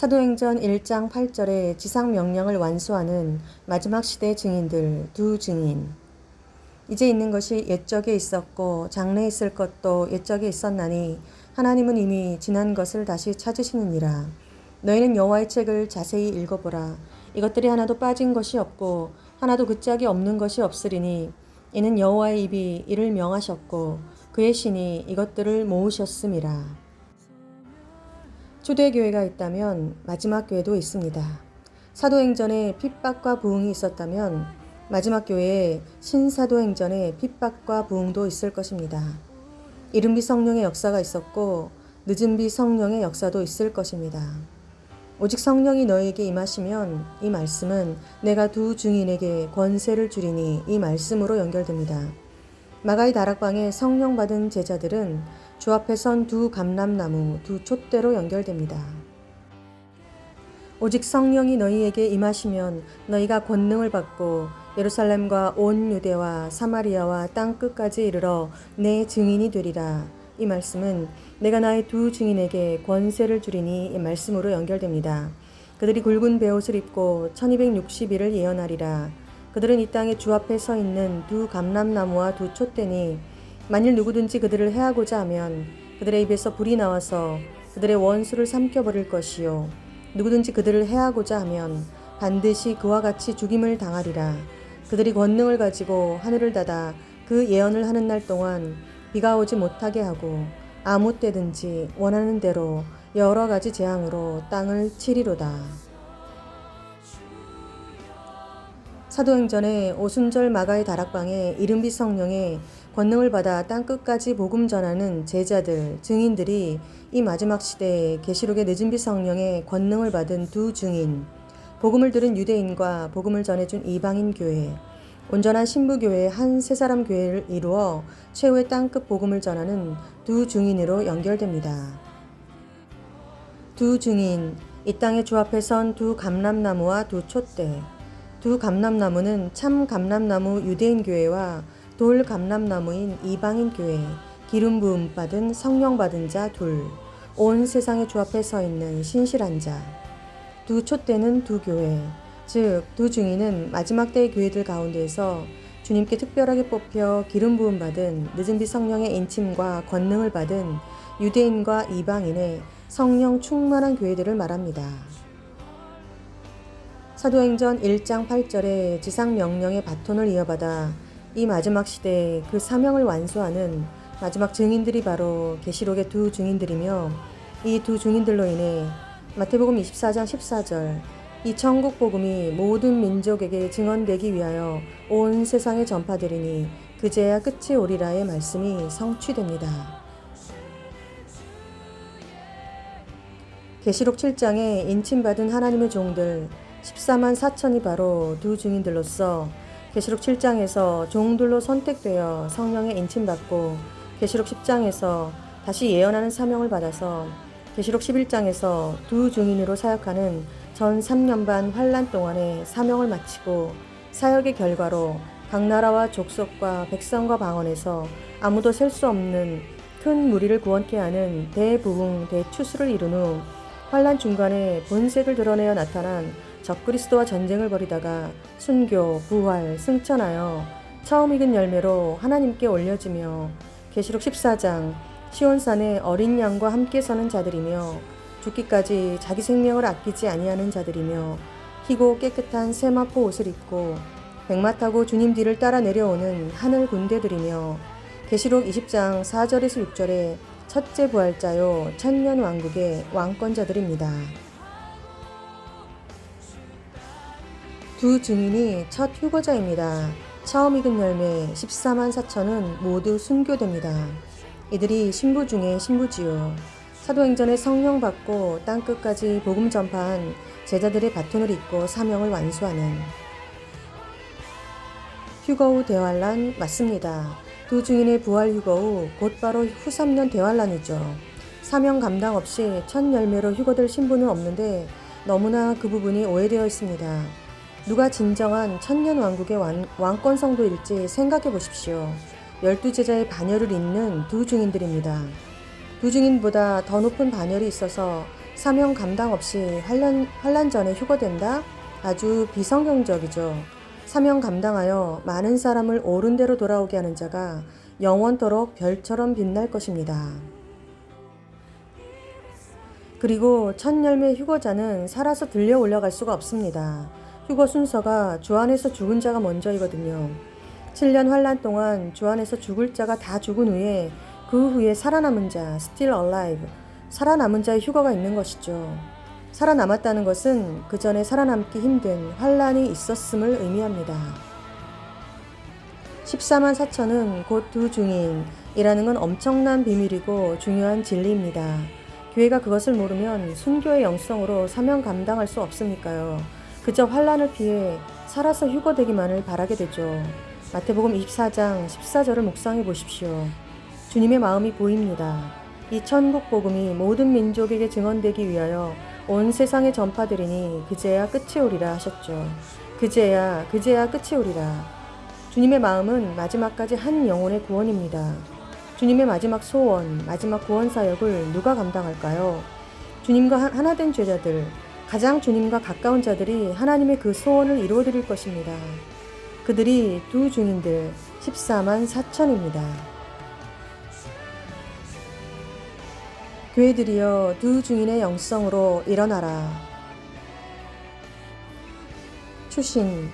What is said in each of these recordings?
사도행전 1장 8절의 지상 명령을 완수하는 마지막 시대 증인들 두 증인. 이제 있는 것이 옛적에 있었고 장래에 있을 것도 옛적에 있었나니 하나님은 이미 지난 것을 다시 찾으시느니라. 너희는 여호와의 책을 자세히 읽어보라. 이것들이 하나도 빠진 것이 없고 하나도 그 짝이 없는 것이 없으리니 이는 여호와의 입이 이를 명하셨고 그의 신이 이것들을 모으셨음이라. 초대교회가 있다면 마지막 교회도 있습니다. 사도행전에 핍박과 부흥이 있었다면 마지막 교회에 신사도행전에 핍박과 부흥도 있을 것입니다. 이른비 성령의 역사가 있었고 늦은비 성령의 역사도 있을 것입니다. 오직 성령이 너에게 임하시면 이 말씀은 내가 두 증인에게 권세를 주리니 이 말씀으로 연결됩니다. 마가의 다락방에 성령 받은 제자들은 주 앞에 선 두 감람나무, 두 촛대로 연결됩니다. 오직 성령이 너희에게 임하시면 너희가 권능을 받고 예루살렘과 온 유대와 사마리아와 땅 끝까지 이르러 내 증인이 되리라. 이 말씀은 내가 나의 두 증인에게 권세를 주리니 이 말씀으로 연결됩니다. 그들이 굵은 베옷을 입고 1260일을 예언하리라. 그들은 이 땅에 주 앞에 서 있는 두 감람나무와 두 촛대니 만일 누구든지 그들을 해하고자 하면 그들의 입에서 불이 나와서 그들의 원수를 삼켜버릴 것이요 누구든지 그들을 해하고자 하면 반드시 그와 같이 죽임을 당하리라 그들이 권능을 가지고 하늘을 닫아 그 예언을 하는 날 동안 비가 오지 못하게 하고 아무 때든지 원하는 대로 여러 가지 재앙으로 땅을 치리로다. 사도행전의 오순절 마가의 다락방에 이른비 성령의 권능을 받아 땅 끝까지 복음 전하는 제자들, 증인들이 이 마지막 시대에 계시록의 늦은비 성령의 권능을 받은 두 증인, 복음을 들은 유대인과 복음을 전해준 이방인 교회, 온전한 신부 교회의 한세 사람 교회를 이루어 최후의 땅끝 복음을 전하는 두 증인으로 연결됩니다. 두 증인, 이 땅의 주 앞에 선 두 감람나무와 두 촛대, 두 감람나무는 참 감람나무 유대인 교회와 돌 감람나무인 이방인 교회, 기름 부음 받은 성령 받은 자 둘, 온 세상의 주 앞에 서 있는 신실한 자. 두 촛대는 두 교회, 즉두 증인은 마지막 때의 교회들 가운데에서 주님께 특별하게 뽑혀 기름 부음 받은 늦은비 성령의 인침과 권능을 받은 유대인과 이방인의 성령 충만한 교회들을 말합니다. 사도행전 1장 8절에 지상 명령의 바톤을 이어받아 이 마지막 시대에 그 사명을 완수하는 마지막 증인들이 바로 계시록의 두 증인들이며 이 두 증인들로 인해 마태복음 24장 14절 이 천국 복음이 모든 민족에게 증언되기 위하여 온 세상에 전파되리니 그제야 끝이 오리라의 말씀이 성취됩니다. 계시록 7장에 인침받은 하나님의 종들 14만 4천이 바로 두 증인들로서 계시록 7장에서 종들로 선택되어 성령의 인침받고 계시록 10장에서 다시 예언하는 사명을 받아서 계시록 11장에서 두 증인으로 사역하는 전 3년 반 환란 동안의 사명을 마치고 사역의 결과로 각 나라와 족속과 백성과 방언에서 아무도 셀 수 없는 큰 무리를 구원케 하는 대부흥 대추수를 이룬 후 환란 중간에 본색을 드러내어 나타난 적그리스도와 전쟁을 벌이다가 순교, 부활, 승천하여 처음 익은 열매로 하나님께 올려지며 계시록 14장 시온산에 어린 양과 함께 서는 자들이며 죽기까지 자기 생명을 아끼지 아니하는 자들이며 희고 깨끗한 세마포 옷을 입고 백마 타고 주님 뒤를 따라 내려오는 하늘 군대들이며 계시록 20장 4절에서 6절에 첫째 부활자요 천년 왕국의 왕권자들입니다. 두 증인이 첫 휴거자입니다. 처음 익은 열매 14만 4천은 모두 순교됩니다. 이들이 신부 중에 신부지요. 사도행전에 성령 받고 땅 끝까지 복음 전파한 제자들의 바톤을 잇고 사명을 완수하는 휴거 후 대환란 맞습니다. 두 증인의 부활 휴거 후 곧바로 후 3년 대환란이죠. 사명 감당 없이 첫 열매로 휴거될 신부는 없는데 너무나 그 부분이 오해되어 있습니다. 누가 진정한 천년 왕국의 왕, 왕권 성도일지 생각해 보십시오. 열두 제자의 반열을 잇는 두 증인들입니다. 두 증인보다 더 높은 반열이 있어서 사명 감당 없이 환란, 환란 전에 휴거된다? 아주 비성경적이죠. 사명 감당하여 많은 사람을 옳은 대로 돌아오게 하는 자가 영원토록 별처럼 빛날 것입니다. 그리고 첫 열매 휴거자는 살아서 들려 올라갈 수가 없습니다. 휴거 순서가 주 안에서 죽은 자가 먼저이거든요. 7년 환란 동안 주 안에서 죽을 자가 다 죽은 후에 그 후에 살아남은 자, still alive, 살아남은 자의 휴거가 있는 것이죠. 살아남았다는 것은 그 전에 살아남기 힘든 환란이 있었음을 의미합니다. 14만 4천은 곧 두 중인이라는 건 엄청난 비밀이고 중요한 진리입니다. 교회가 그것을 모르면 순교의 영성으로 사명 감당할 수 없으니까요. 그저 환란을 피해 살아서 휴거되기만을 바라게 되죠. 마태복음 24장 14절을 묵상해 보십시오. 주님의 마음이 보입니다. 이 천국 복음이 모든 민족에게 증언되기 위하여 온 세상에 전파되리니 그제야 끝이 오리라 하셨죠. 그제야 그제야 끝이 오리라. 주님의 마음은 마지막까지 한 영혼의 구원입니다. 주님의 마지막 소원, 마지막 구원 사역을 누가 감당할까요? 주님과 하나 된 죄자들, 가장 주님과 가까운 자들이 하나님의 그 소원을 이루어 드릴 것입니다. 그들이 두 중인들 14만 4천입니다. 교회들이여 두 중인의 영성으로 일어나라. 추신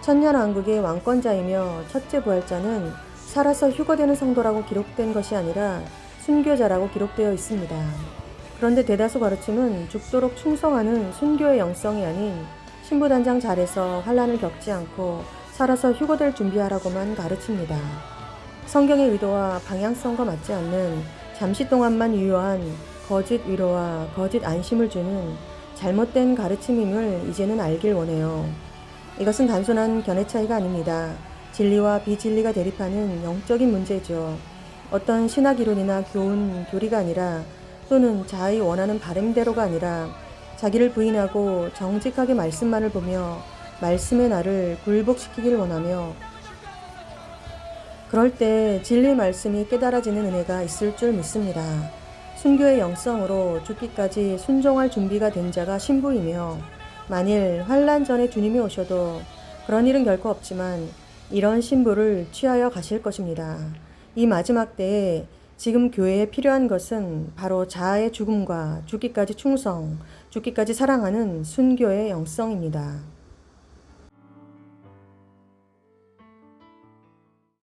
천년왕국의 왕권자이며 첫째 부활자는 살아서 휴거되는 성도라고 기록된 것이 아니라 순교자라고 기록되어 있습니다. 그런데 대다수 가르침은 죽도록 충성하는 순교의 영성이 아닌 신부단장 잘해서 환란을 겪지 않고 살아서 휴거될 준비하라고만 가르칩니다. 성경의 의도와 방향성과 맞지 않는 잠시 동안만 유효한 거짓 위로와 거짓 안심을 주는 잘못된 가르침임을 이제는 알길 원해요. 이것은 단순한 견해 차이가 아닙니다. 진리와 비진리가 대립하는 영적인 문제죠. 어떤 신학 이론이나 교훈, 교리가 아니라 또는 자의 원하는 바램대로가 아니라 자기를 부인하고 정직하게 말씀만을 보며 말씀의 나를 굴복시키길 원하며 그럴 때 진리 말씀이 깨달아지는 은혜가 있을 줄 믿습니다. 순교의 영성으로 죽기까지 순종할 준비가 된 자가 신부이며 만일 환란 전에 주님이 오셔도 그런 일은 결코 없지만 이런 신부를 취하여 가실 것입니다. 이 마지막 때에 지금 교회에 필요한 것은 바로 자아의 죽음과 죽기까지 충성, 죽기까지 사랑하는 순교의 영성입니다.